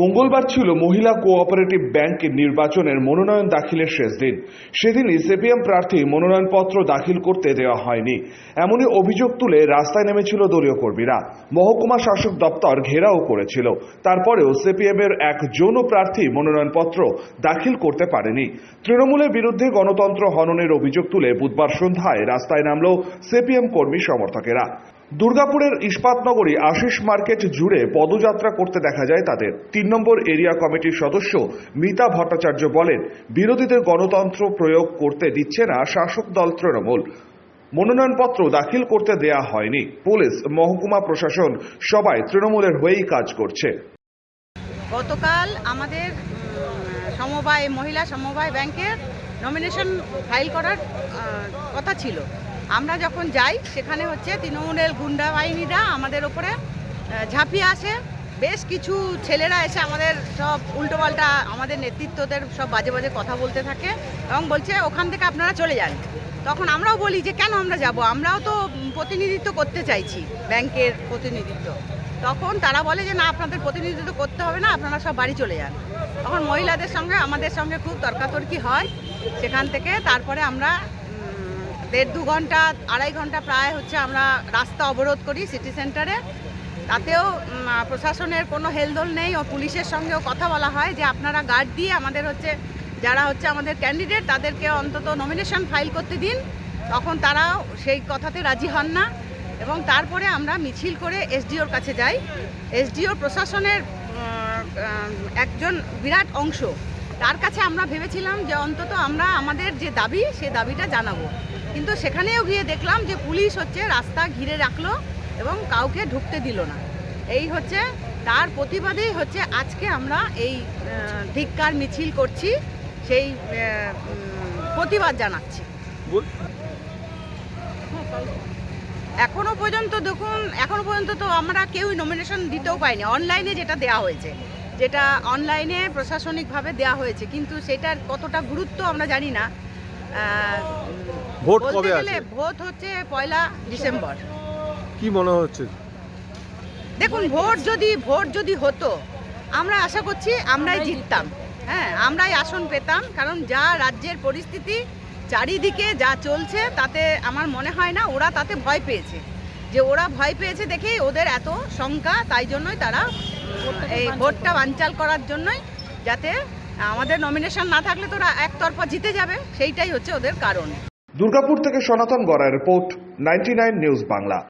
মঙ্গলবার ছিল মহিলা কোঅপারেটিভ ব্যাংক নির্বাচনের মনোনয়ন দাখিলের শেষ দিন। সেদিনই সিপিএম প্রার্থী মনোনয়নপত্র দাখিল করতে দেওয়া হয়নি। এমনই অভিযোগ তুলে রাস্তায় নেমেছিল দলীয় কর্মীরা। মহকুমা শাসক দপ্তর ঘেরাও করেছিল। তারপরেও সিপিএম এর এক যৌন প্রার্থী মনোনয়নপত্র দাখিল করতে পারেনি। তৃণমূলের বিরুদ্ধে গণতন্ত্র হননের অভিযোগ তুলে বুধবার সন্ধ্যায় রাস্তায় নামল সিপিএম কর্মী সমর্থকেরা। দুর্গাপুরের ইস্পাতনগরী আশিস মার্কেট জুড়ে পদযাত্রা করতে দেখা যায় তাদের। তিন নম্বর এরিয়া কমিটির সদস্য মিতা ভট্টাচার্য বলেন, বিরোধীদের গণতন্ত্র প্রয়োগ করতে দিচ্ছে না শাসক দল তৃণমূল। মনোনয়নপত্র দাখিল করতে দেয়া হয়নি। পুলিশ, মহকুমা প্রশাসন সবাই তৃণমূলের হয়েই কাজ করছে। গতকাল আমাদের সমবায়, মহিলা সমবায় ব্যাংকের নমিনেশন ফাইল করার কথা ছিল। আমরা যখন যাই, সেখানে হচ্ছে তৃণমূলের গুন্ডা বাহিনীরা আমাদের ওপরে ঝাঁপিয়ে আসে। বেশ কিছু ছেলেরা এসে আমাদের সব উল্টোপাল্টা আমাদের নেতৃত্বদের সব বাজে বাজে কথা বলতে থাকে এবং বলছে, ওখান থেকে আপনারা চলে যান। তখন আমরাও বলি যে, কেন আমরা যাব? আমরাও তো প্রতিনিধিত্ব করতে চাইছি, ব্যাংকের প্রতিনিধিত্ব। তখন তারা বলে যে, না, আপনাদের প্রতিনিধিত্ব করতে হবে না, আপনারা সব বাড়ি চলে যান। তখন মহিলাদের সঙ্গে, আমাদের সঙ্গে খুব তর্কাতর্কি হয়। সেখান থেকে তারপরে আমরা দেড় দু ঘণ্টা, আড়াই ঘণ্টা প্রায় হচ্ছে আমরা রাস্তা অবরোধ করি সিটি সেন্টারে তাতেও প্রশাসনের কোনো হেলদোল নেই ও পুলিশের সঙ্গেও কথা বলা হয় যে আপনারা গার্ড দিয়ে আমাদের হচ্ছে, যারা হচ্ছে আমাদের ক্যান্ডিডেট তাদেরকে অন্তত নমিনেশন ফাইল করতে দিন। তখন তারাও সেই কথাতে রাজি হন না। এবং তারপরে আমরা মিছিল করে এসডিওর কাছে যাই। এসডিও প্রশাসনের একজন বিরাট অংশ। তার কাছে আমরা ভেবেছিলাম যে অন্তত আমরা আমাদের যে দাবি সেই দাবিটা জানাব। কিন্তু সেখানেও গিয়ে দেখলাম যে পুলিশ হচ্ছে রাস্তা ঘিরে রাখল এবং কাউকে ঢুকতে দিল না। এই হচ্ছে তার প্রতিবাদেই হচ্ছে আজকে আমরা এই ধিক্কার মিছিল করছি সেই প্রতিবাদ জানাচ্ছি। এখনও পর্যন্ত দেখুন এখনও পর্যন্ত তো আমরা কেউই নমিনেশন দিতেও পাইনি। অনলাইনে যেটা দেওয়া হয়েছে যেটা অনলাইনে প্রশাসনিকভাবে দেওয়া হয়েছে কিন্তু সেটার কতটা গুরুত্ব আমরা জানি না। ভোট বলতে কবে গেলে আছে ভোট হচ্ছে পয়লা ডিসেম্বর। কি মনে হচ্ছে? দেখুন ভোট যদি ভোট যদি হতো আমরা আশা করছি আমরাই জিততাম। হ্যাঁ আমরাই আসন পেতাম কারণ যা রাজ্যের পরিস্থিতি চারিদিকে যা চলছে তাতে আমার মনে হয় না ওরা তাতে ভয় পেয়েছে। যে ওরা ভয় পেয়েছে দেখেই ওদের এত শঙ্কা তাই জন্যই তারা এই ভোটটা বানচাল করার জন্যই যাতে আমাদের নমিনেশন না থাকলে তো ওরা একতরফা জিতে যাবে সেইটাই হচ্ছে ওদের কারণ। দুর্গাপুর থেকে সনাতন গড়ার রিপোর্ট নাইনটি নিউজ বাংলা।